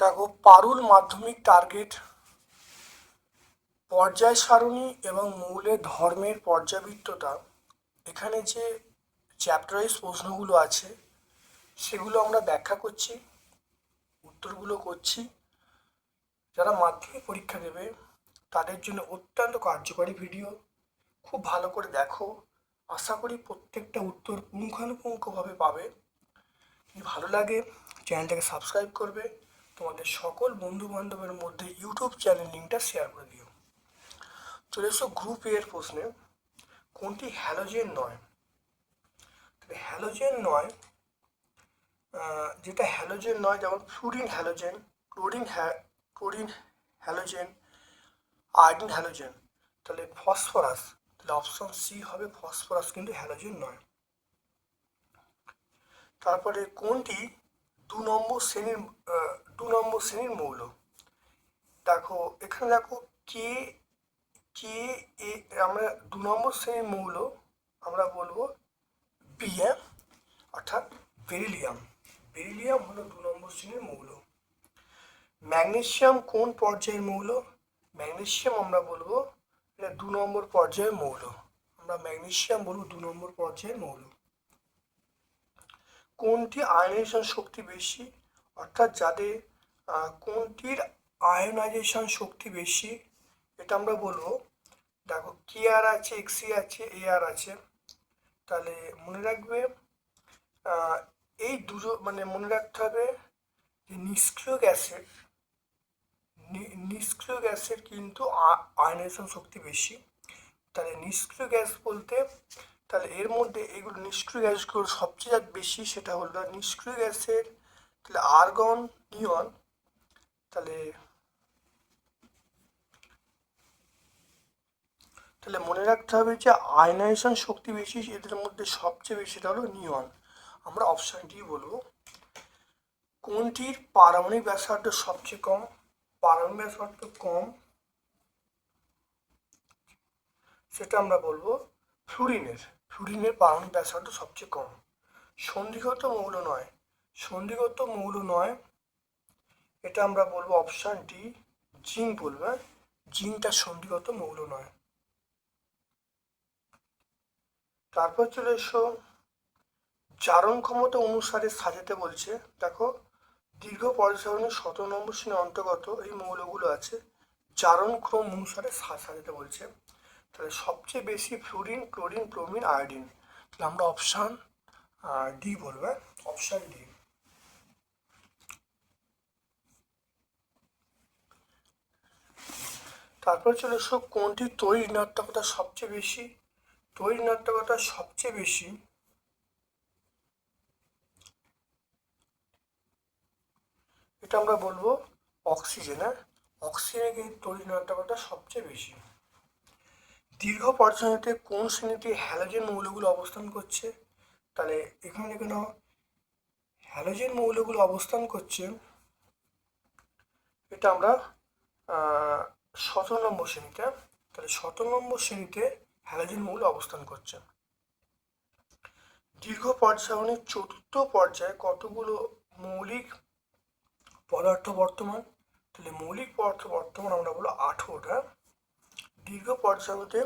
দেখো, পারুল মাধ্যমিক টার্গেট পর্যায় সারণী এবং মৌলের ধর্মের পর্যাবৃত্ততা এখানে যে চ্যাপ্টার ওয়াইজ প্রশ্নগুলো আছে, সেগুলো আমরা ব্যাখ্যা করছি, উত্তরগুলো করছি। যারা মাধ্যমিক পরীক্ষা দেবে, তাদের জন্য অত্যন্ত কার্যকরী ভিডিও খুব ভালো করে দেখো। আশা করি প্রত্যেকটা উত্তর পুঙ্খানুপুঙ্খভাবে পাবে। যদি ভালো লাগে, চ্যানেলটাকে সাবস্ক্রাইব করবে। তোমাদের সকল বন্ধু বান্ধবের মধ্যে ইউটিউব চ্যানেল লিঙ্কটা শেয়ার করে দিও। চলে এসো গ্রুপ এর প্রশ্নে। কোনটি হ্যালোজেন নয়? তবে হ্যালোজেন নয় যেটা হ্যালোজেন নয়, যেমন fluorine halogen chlorine chlorine halogen iodine halogen তাহলে ফসফরাস তাহলে অপশন সি হবে ফসফরাস কিন্তু হ্যালোজেন নয়। তারপরে কোনটি? দু নম্বর শ্রেণির দু নম্বর শ্রেণির মৌল। দেখো, এখানে দেখো কে কে এ আমরা দু নম্বর শ্রেণির মৌল, আমরা বলব বিএম অর্থাৎ বেরিলিয়াম বেরিলিয়াম হলো দু নম্বর শ্রেণির মৌল। ম্যাগনেসিয়াম কোন পর্যায়ের মৌল? ম্যাগনেশিয়াম আমরা বলব এটা দু নম্বর পর্যায়ের মৌল। আমরা ম্যাগনেশিয়াম বলব দু নম্বর পর্যায়ের মৌল। কোনটি আয়নাইজেশন শক্তি বেশি? অর্থাৎ যাদের কোনটির আয়নাইজেশন শক্তি বেশি? এটা আমরা বলব, দেখো কে আর আছে এক্সি আছে এ আর আছে। তাহলে মনে রাখবে এই দুটো মানে মনে রাখতে হবে যে নিষ্ক্রিয় গ্যাসের নিষ্ক্রিয় গ্যাসের কিন্তু আয়নাইজেশন শক্তি বেশি। তাহলে নিষ্ক্রিয় গ্যাস বলতে, তাহলে এর মধ্যে এগুলো নিষ্ক্রিয় গ্যাসগুলো সবচেয়ে যা বেশি সেটা হলো নিষ্ক্রিয় গ্যাসের, তাহলে আর্গন নিয়ন তাহলে তাহলে মনে রাখতে হবে যে আয়নাইজেশন শক্তি বেশি এদের মধ্যে সবচেয়ে বেশি বেশিটা হলো নিয়ন আমরা অপশন ডি বলব। কোনটির পারমাণবিক ব্যাসার্ধ সবচেয়ে কম? পারমাণবিক ব্যাসার্ধ কম, সেটা আমরা বলব ফ্লুরিনের ফ্লুরিনের পারমাণবিক ব্যাসার্ধ সবচেয়ে কম। সন্ধিগত মৌল নয়। সন্ধিগত মৌল নয়, এটা আমরা বলব অপশান ডি জিঙ্ক বলব? জিঙ্কটা সন্ধিগত মৌল নয়। তারপর চলে এসো, জারণ ক্ষমতা অনুসারে সাজাতে বলছে। দেখো দীর্ঘ পর্যায়নের শত নম্বর শ্রেণির অন্তর্গত এই মৌলগুলো আছে। জারণ ক্রম অনুসারে সাজাতে বলছে। তাহলে সবচেয়ে বেশি ফ্লুরিন ক্লোরিন ব্রোমিন আয়োডিন তাহলে আমরা অপশান ডি বলব অপশান ডি তারপর চলে এসো, কোনটি তৈরি ঋণাত্মকতা সবচেয়ে বেশি? তৈরি ঋণাত্মকতা সবচেয়ে বেশি এটা আমরা বলব অক্সিজেন হ্যাঁ? অক্সিজেনের কিন্তু তৈরি ঋণাত্মকতা সবচেয়ে বেশি। দীর্ঘ পর্যায়তে কোন শ্রেণীতে হ্যালোজেন মৌলগুলো অবস্থান করছে? তাহলে এখানে কেন হ্যালোজেন মৌলগুলো অবস্থান করছে, এটা আমরা সতেরো নম্বর শ্রেণীতে তাহলে সতেরো নম্বর শ্রেণীতে হ্যালোজেন মৌল অবস্থান করছে। দীর্ঘ পর্যায়নের চতুর্থ পর্যায়ে কতগুলো মৌলিক পদার্থ বর্তমান, তাহলে মৌলিক পদার্থ বর্তমান আমরা বলব আঠেরোটা দীর্ঘ পর্যায়তে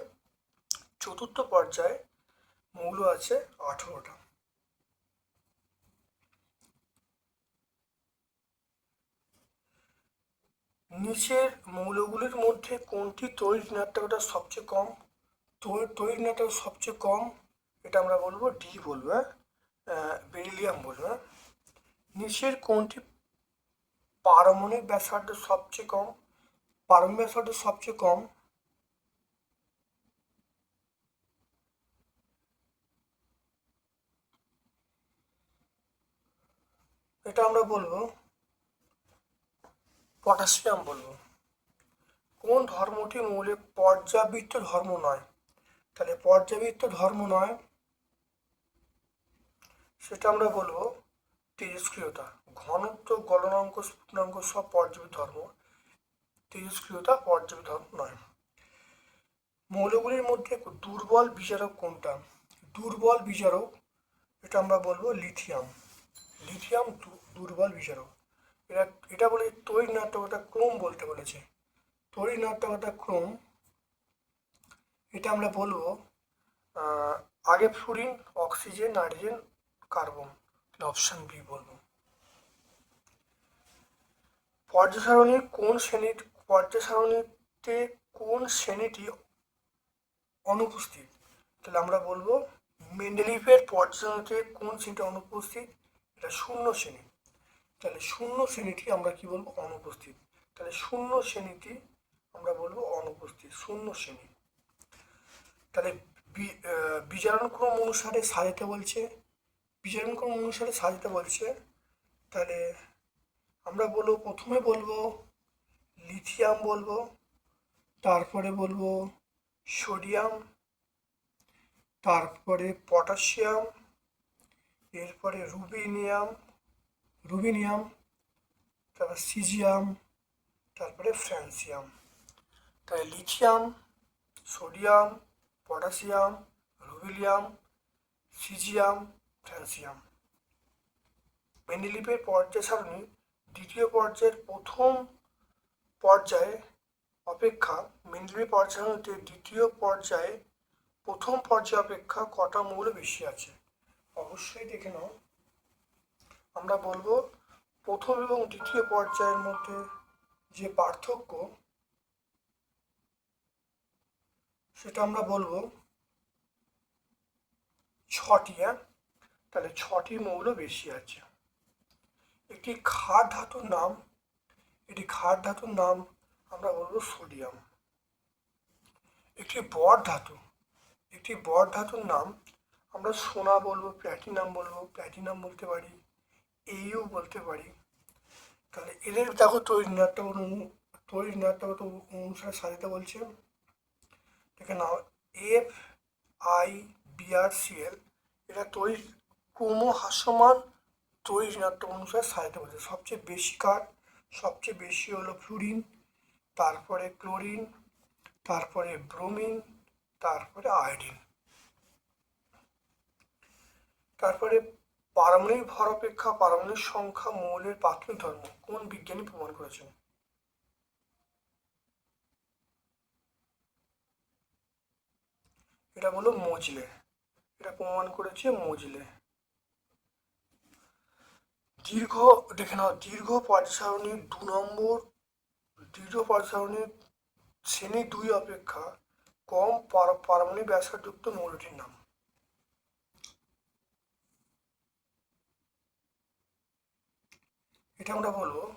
চতুর্থ পর্যায়ে মৌল আছে আঠেরোটা নিচের মৌলগুলির মধ্যে কোনটি তৈরি ঋণাত্মকতা সবচেয়ে কম। তৈরি ঋণাত্মকতা সবচেয়ে কম, এটা আমরা বলব ডি বলব হ্যাঁ? বেরিলিয়াম বলব হ্যাঁ? নিচের কোনটি পারমাণবিক ব্যাসার্ধ সবচেয়ে কম, পারমাণবিক ব্যাসার্ধ সবচেয়ে কম, এটা আমরা বলব পটাশিয়াম বলব। কোন ধর্মটি মৌলিক পর্যাবৃত্ত ধর্ম নয়? তাহলে পর্যাবৃত্ত ধর্ম নয়, সেটা আমরা বলব তেজস্ক্রিয়তা ঘনত্ব, গলনাঙ্ক, স্ফুটনাঙ্ক সব পর্যাবৃত্ত ধর্ম। তেজস্ক্রিয়তা ধর্ম নয়। মৌলগুলির মধ্যে দুর্বল বিচারক কোনটা? দুর্বল বিচারক, এটা আমরা বলব লিথিয়াম। লিথিয়াম দুর্বল বিচারক। এটা এটা বলে তৈরি নাট্যকতা ক্রোম বলতে বলেছে। তৈরি নাট্যকতা ক্রোম, এটা আমরা বলব আগে fluorine, oxygen, nitrogen, carbon. Option B বলব। পর্যায় কোন শ্রেণির পর্যায় সারণীতে কোন শ্রেণীটি অনুপস্থিত? তাহলে আমরা বলব মেন্ডেলিফের পর্যায়সারণীতে কোন শ্রেণীটা অনুপস্থিত? এটা শূন্য শ্রেণি। তাহলে শূন্য শ্রেণীটি আমরা কি বলব? অনুপস্থিত। তাহলে শূন্য শ্রেণীটি আমরা বলব অনুপস্থিত শূন্য শ্রেণি। তাহলে বি- আহ, বিজারণক্রম অনুসারে সাজাতে বলছে। বিজারণক্রম অনুসারে সাজাতে বলছে, তাহলে আমরা বলব, প্রথমে বলব, লিথিয়াম বলব, তারপরে বলব সোডিয়াম, তারপরে পটাশিয়াম, এরপরে রুবিনিয়াম রুবিনিয়াম, তারপর সিজিয়াম, তারপরে ফ্রান্সিয়াম তাই lithium, sodium, potassium rubidium caesium francium মেন্ডেলিপের পর্যায় সারণী দ্বিতীয় পর্যায়ের প্রথম পর্যায়ে অপেক্ষা। মেন্ডেলিপের পর্যায় সারণীতে দ্বিতীয় পর্যায়ে প্রথম পর্যায় অপেক্ষা কটা মৌল বেশি আছে? অবশ্যই দেখে নাও। আমরা বলব, প্রথম এবং দ্বিতীয় পর্যায়ের মধ্যে যে পার্থক্য, সেটা আমরা বলব ছটি হ্যাঁ? তাহলে ছটি মৌল বেশি আছে। একটি ক্ষার ধাতুর নাম এটি ক্ষার ধাতুর নাম আমরা বলব সোডিয়াম। একটি বর ধাতু, একটি বর ধাতুর নাম আমরা সোনা বলব, প্ল্যাটিনাম বলব, প্ল্যাটিনাম বলতে পারি এইও বলতে পারি। তাহলে এদের দেখো তৈরি নাট্যগত তৈরি নাট্যগত অনুসারে সাজাতে বলছে। দেখে নাও, এফ আই বিআর সিএল এটা তৈরি ক্রম হাস্যমান তৈরি নাট্য অনুসারে সাজাতে বলছে সবচেয়ে বেশি কাঠ সবচেয়ে বেশি হলো ফ্লুরিন তারপরে ক্লোরিন তারপরে ব্রোমিন তারপরে আয়োডিন তারপরে পারমাণবিক ভর অপেক্ষা, পারমাণবিক সংখ্যা, মৌলের প্রাথমিক ধর্ম, কোন বিজ্ঞানী প্রমাণ করেছেন? এটা বলো মজলে এটা প্রমাণ করেছে মজলে দীর্ঘ, দেখে নাও, দীর্ঘ পর্যায়সারণীর দু নম্বর, দীর্ঘ পর্যায়সারণীর শ্রেণি দুই অপেক্ষা কম পার- পারমাণবিক ব্যাসার্ধযুক্ত মৌলটির নাম। এটা আমরা বলব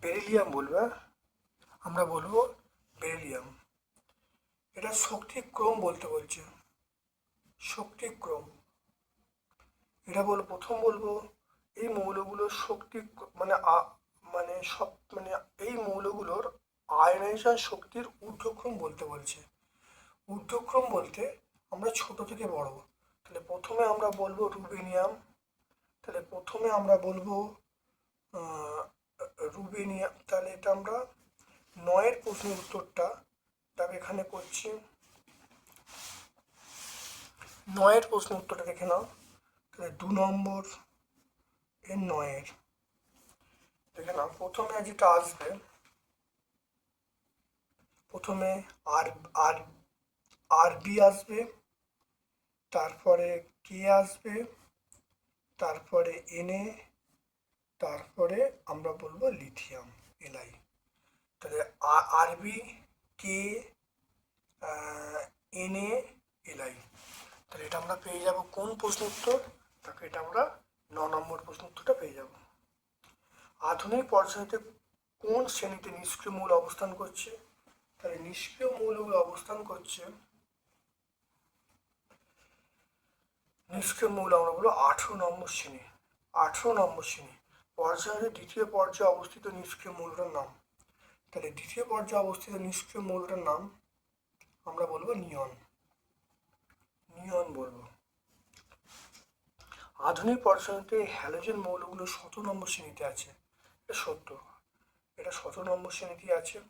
বেরিলিয়াম বলবে হ্যাঁ? আমরা বলব বেরিলিয়াম। এটা শক্তিক্রম বলতে বলছে। শক্তিক্রম এটা বল, প্রথম বলব এই মৌলগুলোর শক্তি মানে মানে সব মানে এই মৌলগুলোর আয়নাইজেশন শক্তির ঊর্ধ্বক্রম বলতে বলছে। ঊর্ধ্বক্রম বলতে আমরা ছোট থেকে বড়। তাহলে প্রথমে আমরা বলব রুবেনিয়াম। তাহলে প্রথমে আমরা বলব রুবেনিয়াম। তাহলে এটা আমরা নয়ের প্রশ্নের উত্তরটা তাকে এখানে করছি। নয়ের প্রশ্ন উত্তরটা দেখে নাও। তাহলে দু নম্বর এর নয়ের দেখে নাও প্রথমে যেটা আসবে, প্রথমে আর আর আর বি আসবে, তারপরে কে আসবে, তারপরে এনএ, তারপরে আমরা বলব লিথিয়াম, এলআই। তাহলে আরবি, কে এনএ, এলআই। তাহলে এটা আমরা পেয়ে যাব কোন প্রশ্ন উত্তর? তাকে এটা আমরা ন নম্বর প্রশ্ন উত্তরটা পেয়ে যাব। আধুনিক পর্যায়তে কোন শ্রেণীতে নিষ্ক্রিয় মূল অবস্থান করছে? তাহলে নিষ্ক্রিয় মৌলগুলো অবস্থান করছে। নিষ্ক্রিয় মৌল আমরা বলব আঠেরো নম্বর শ্রেণি। আঠেরো নম্বর শ্রেণি। পর্যায়ের দ্বিতীয় পর্যায়ে অবস্থিত নিষ্ক্রিয় মৌলটার নাম। তাহলে দ্বিতীয় পর্যায়ে অবস্থিত নিষ্ক্রিয় মৌলটার নাম আমরা বলব নিয়ন। নিয়ন বলব। আধুনিক পর্যায়তে হ্যালোজেন মৌলগুলো শত নম্বর শ্রেণীতে আছে। এটা সত্য। এটা শত নম্বর শ্রেণীতে আছে।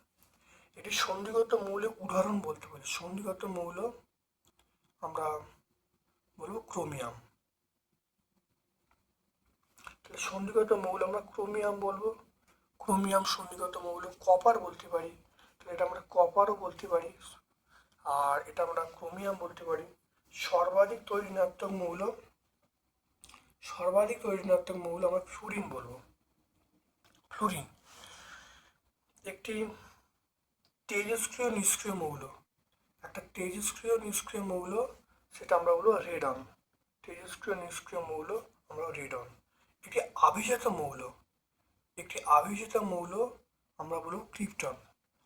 এটি সন্ধিগত মৌলের উদাহরণ বলতে পারি। সন্ধিগত মৌল আমরা বলব ক্রোমিয়াম। তাহলে সন্ধিগত মৌল আমরা ক্রোমিয়াম বলব। ক্রোমিয়াম, সন্ধিগত মৌল, কপার বলতে পারি। তাহলে এটা আমরা কপারও বলতে পারি। আর এটা আমরা ক্রোমিয়াম বলতে পারি। সর্বাধিক তৈরি ঋণাত্মক মৌল সর্বাধিক তৈরি ঋণাত্মক মৌল আমরা ফ্লুরিন বলব। ফ্লুরিন। একটি তেজস্ক্রিয় নিষ্ক্রিয় মৌল। একটা তেজস্ক্রিয় নিষ্ক্রিয় মৌল, সেটা আমরা বলব রেডন। তেজস্ক্রিয় নিষ্ক্রিয় মৌল, আমরা রেডন। একটি আভিজাত মৌল। একটি আভিজাত মৌল, আমরা বলব ক্রিপ্টন।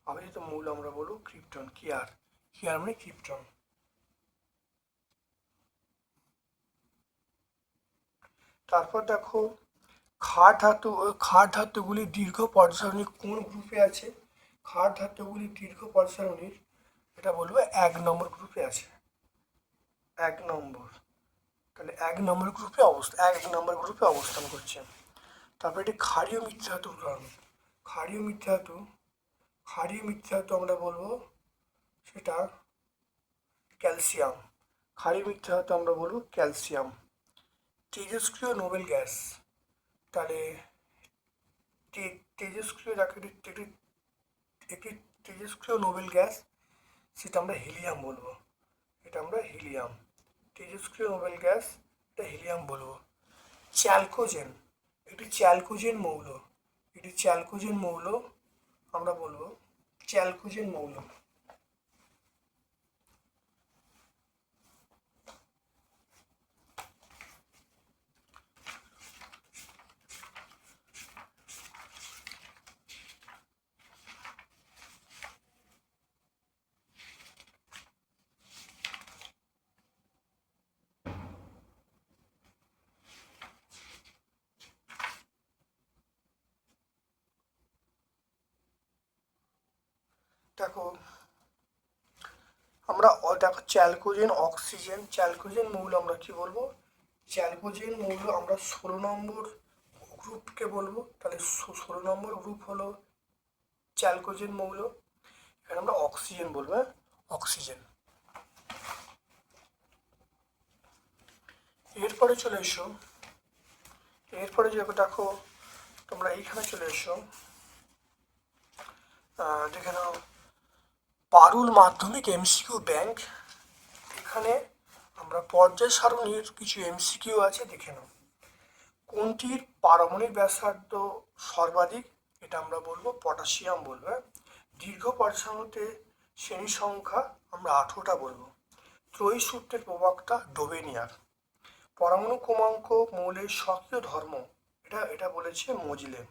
আভিজাত মৌল, আমরা বলব ক্রিপ্টন। কি আর? কি আর মানে ক্রিপ্টন? তারপর দেখো, খাট ধাতু ক্ষার ধাতুগুলি দীর্ঘ পর্যায়সারণী কোন গ্রুপে আছে? খাট ধাতুগুলি দীর্ঘ পর্যায়সারণীর এটা বলব এক নম্বর গ্রুপে আছে। এক নম্বর। তাহলে এক নম্বর গ্রুপে অবস্থা, এক নম্বর গ্রুপে অবস্থান করছে। তারপরে এটি ক্ষারীয় মিথ্যা ধাতুর উদাহরণ। ক্ষারীয় মিথ্যা ধাতু, ক্ষারীয় মিথ্যা ধাতু আমরা বলব সেটা ক্যালসিয়াম। ক্ষারীয় মিথ্যা ধাতু আমরা বলব ক্যালসিয়াম। তেজস্ক্রিয় noble gas. তাহলে তেজস্ক্রিয় যাকে একটি, একটি- তেজস্ক্রিয় নোবেল গ্যাস, সেটা আমরা হিলিয়াম বলব। এটা আমরা হিলিয়াম। তেজস্ক্রিয় নোবেল গ্যাস, এটা হিলিয়াম বলব। চ্যালকোজেন একটি চ্যালকোজেন মৌল। এটি চ্যালকোজেন মৌল, আমরা বলব চ্যালকোজেন মৌল দেখো আমরা দেখো চ্যালকোজেন অক্সিজেন চ্যালকোজেন মৌল আমরা কি বলব? চ্যালকোজেন মৌল আমরা ষোলো নম্বর গ্রুপকে বলব। তাহলে ষোলো নম্বর গ্রুপ হলো চ্যালকোজেন মৌল। এখানে আমরা অক্সিজেন বলব হ্যাঁ? অক্সিজেন এরপরে চলে এসো। এরপরে যে দেখো, তোমরা এইখানে চলে এসো। দেখে নাও। পারুল মাধ্যমিক এমসিকিউ ব্যাংক এখানে আমরা পর্যায় সারণীর কিছু এমসিকিউ আছে, দেখে নাও। কোনটির পারমাণবিক ব্যাসার্ধ সর্বাধিক? এটা আমরা বলব পটাশিয়াম বলব হ্যাঁ? দীর্ঘ পর্যায়তে শ্রেণি সংখ্যা আমরা আঠেরোটা বলব। ত্রয়ী সূত্রের প্রভাবটা ডোবেনিয়ার। পরমাণু ক্রমাঙ্ক মৌলের সক্রিয় ধর্ম, এটা এটা বলেছে মজিলে।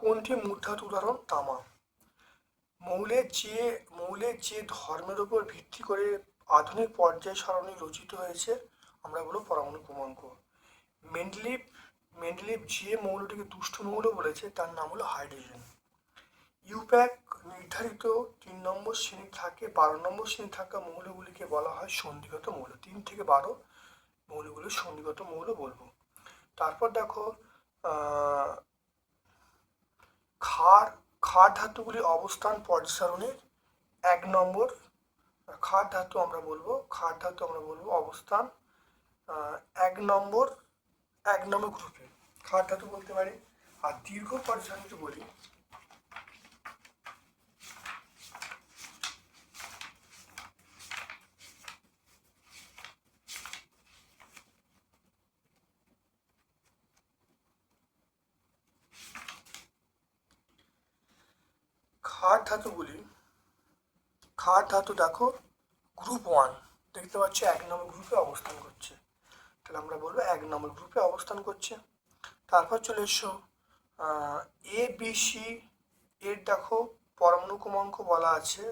কোনটি মূর্ধাত উদাহরণ? তামা। মৌলের যে মৌলের যে ধর্মের উপর ভিত্তি করে আধুনিক পর্যায় সারণী রচিত হয়েছে আমরা বলব পরমাণু ক্রমাঙ্ক। মেন্ডলিভ মেন্ডলিভ যে মৌলটিকে দুষ্ট মৌল বলেছে তার নাম হলো হাইড্রোজেন। ইউপ্যাক নির্ধারিত তিন নম্বর শ্রেণি থাকে বারো নম্বর শ্রেণি থাকা মৌলগুলিকে বলা হয় সন্ধিগত মৌল। তিন থেকে বারো মৌলগুলো সন্ধিগত মৌল বলব। তারপর দেখো আহ, ক্ষার ধাতুগুলির অবস্থান পর্যাসারণের এক নম্বর ক্ষার ধাতু আমরা বলব ক্ষার ধাতু আমরা বলব অবস্থান এক নম্বর এক নম্বর গ্রুপে ক্ষার ধাতু বলতে পারি। আর দীর্ঘ পর্যায় যদি বলি ক্ষার ধাতুগুলি ক্ষার ধাতু দেখো গ্রুপ ওয়ান দেখতে পাচ্ছ এক নম্বর গ্রুপে অবস্থান করছে। তাহলে আমরা বলব এক নম্বর গ্রুপে অবস্থান করছে। তারপর চলে এসো এ বি সি এর দেখো পরমাণু ক্রমাঙ্ক বলা আছে,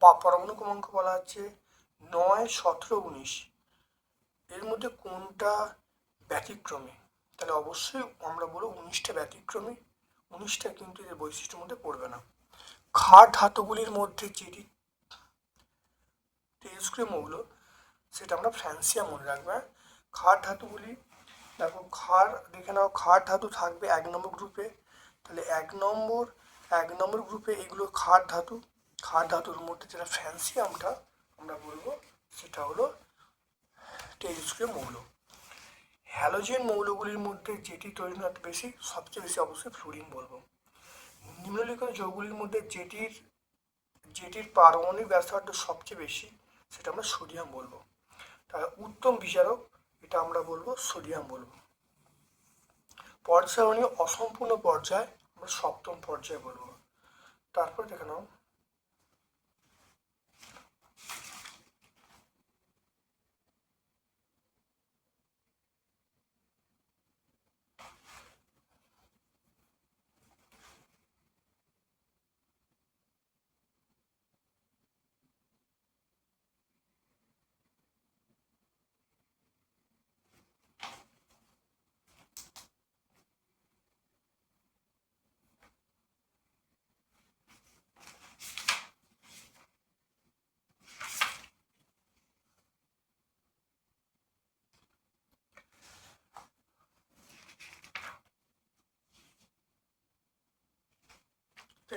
বা পরমাণু ক্রমাঙ্ক বলা আছে নয়, সতেরো, উনিশ। এর মধ্যে কোনটা ব্যতিক্রমী? তাহলে অবশ্যই আমরা বলব উনিশটা ব্যতিক্রমী। উনিশটা কিন্তু এদের বৈশিষ্ট্যের মধ্যে পড়বে না। ক্ষার ধাতুগুলির মধ্যে যেটি তেজস্ক্রিয় মৌল, সেটা আমরা ফ্যান্সিয়া মনে রাখবে হ্যাঁ? ক্ষার ধাতুগুলি দেখো ক্ষার দেখে নাও ক্ষার ধাতু থাকবে এক নম্বর গ্রুপে তাহলে এক নম্বর এক নম্বর গ্রুপে এগুলো খাট ধাতু, খাট ধাতুর মধ্যে যেটা ফ্যান্সি আমটা আমরা বলব, সেটা হলো তেজস্ক্রিয় মৌল। হ্যালোজেন মৌলগুলির মধ্যে যেটি তৈরিনাত বেশি, সবচেয়ে বেশি অবশ্যই ফ্লুরিন বলব। নিম্নলিখিত যৌগগুলির মধ্যে যেটির যেটির পারমাণবিক ব্যাসার্ধ সবচেয়ে বেশি, সেটা আমরা সোডিয়াম বলব। তার উত্তম বিচারক এটা আমরা বলব সোডিয়াম বলব। পর্যায়নীয় অসম্পূর্ণ পর্যায় আমরা সপ্তম পর্যায়ে বলব। তারপর দেখে নাও।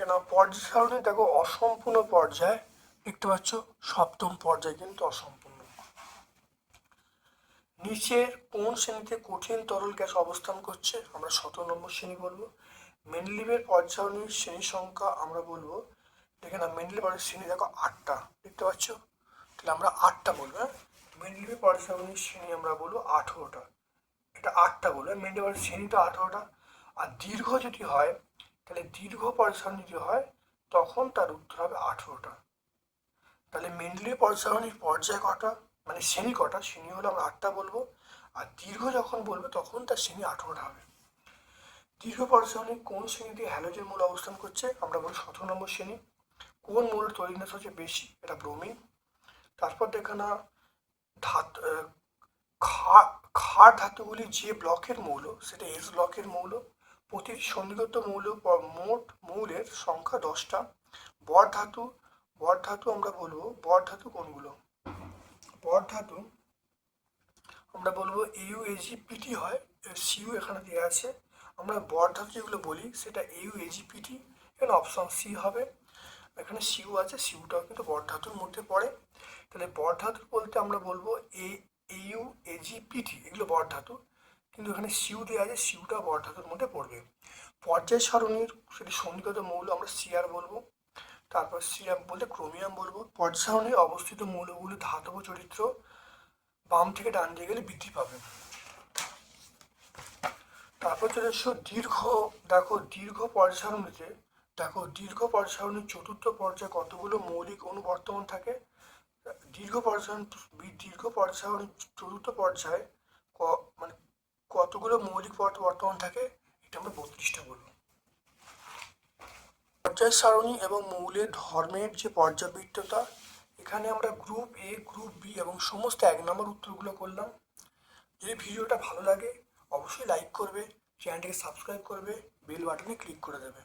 দেখে নাও, পর্যায় সারণী দেখো, অসম্পূর্ণ পর্যায়। দেখতে পাচ্ছ, সপ্তম পর্যায় কিন্তু অসম্পূর্ণ। নিচের কোন শ্রেণীতে কঠিন তরল গ্যাস অবস্থান করছে, আমরা সতেরো নম্বর শ্রেণি বলব। মেনলিভের পর্যায়নীর শ্রেণি সংখ্যা আমরা বলব, দেখে না মেনলিভের শ্রেণি দেখো, আটটা। দেখতে পাচ্ছ? তাহলে আমরা আটটা বলব হ্যাঁ? মেনলিভের পর্যায়নীর শ্রেণি আমরা বলব আঠেরোটা। এটা আটটা বলব মেনলিভের শ্রেণীটা আঠেরোটা। আর দীর্ঘ যদি হয় তাহলে দীর্ঘ পরিসরণ যদি হয়, তখন তার উত্তর হবে আঠেরোটা। তাহলে মেনলি পরিসরণীর পর্যায় কটা? মানে শ্রেণি কটা? শ্রেণি হলে আমরা আটটা বলব। আর দীর্ঘ যখন বলবে, তখন তার শ্রেণি আঠেরোটা হবে। দীর্ঘ পরিসরণী কোন শ্রেণীতে হ্যালোজেন মূল অবস্থান করছে? আমরা বলি সতেরো নম্বর শ্রেণি। কোন মূল তৈরিনাশ হচ্ছে বেশি? এটা ব্রোমিন তারপর দেখে না ধাত ক্ষার ধাতুগুলি যে ব্লকের মৌল, সেটা এস ব্লকের মৌল। প্রতিটি সন্নিগত মৌল মোট মৌলের সংখ্যা দশটা। বর ধাতু বর ধাতু আমরা বলব, বর ধাতু কোনগুলো? বর ধাতু আমরা বলব ইউ এজিপিটি হয় সিউ এখানে দেওয়া আছে। আমরা বর ধাতু যেগুলো বলি, সেটা ইউ এজিপিটি এখানে অপশন সি হবে। এখানে সিউ আছে সিউটাও কিন্তু বর ধাতুর মধ্যে পড়ে। তাহলে বর ধাতু বলতে আমরা বলব এ ইউ এজি পিটি এগুলো বর ধাতু। কিন্তু এখানে সিউ দেওয়া আছে, সিউটা বর্ধাতুর মধ্যে পড়বে। পর্যায় সারণীর সেটি সন্নিগত মৌল আমরা সিআর বলব, তারপর সিয়াম বলতে ক্রোমিয়াম বলব। পর্যায় সারণীর অবস্থিত মৌলগুলি ধাতব চরিত্র, বাম থেকে ডান দিয়ে গেলে বৃদ্ধি পাবে। তারপর চলে এসো দীর্ঘ, দেখো দীর্ঘ পর্যায় সারণীতে, দেখো দীর্ঘ পর্যায় সারণীর চতুর্থ পর্যায়ে কতগুলো মৌলিক অণু বর্তমান থাকে? দীর্ঘ পর্যায় দীর্ঘ পর্যায় চতুর্থ পর্যায়ে কতগুলো মৌলিক পদার্থ বর্তমান থাকে, এটা আমরা বত্রিশটা বলব। পর্যায় সারণী এবং মৌলের ধর্মের যে পর্যাবৃত্ততা, এখানে আমরা গ্রুপ এ গ্রুপ বি এবং সমস্ত এক নম্বর উত্তরগুলো করলাম। যদি ভিডিওটা ভালো লাগে, অবশ্যই লাইক করবে চ্যানেলটিকে সাবস্ক্রাইব করবে বেল বাটনে ক্লিক করে দেবে।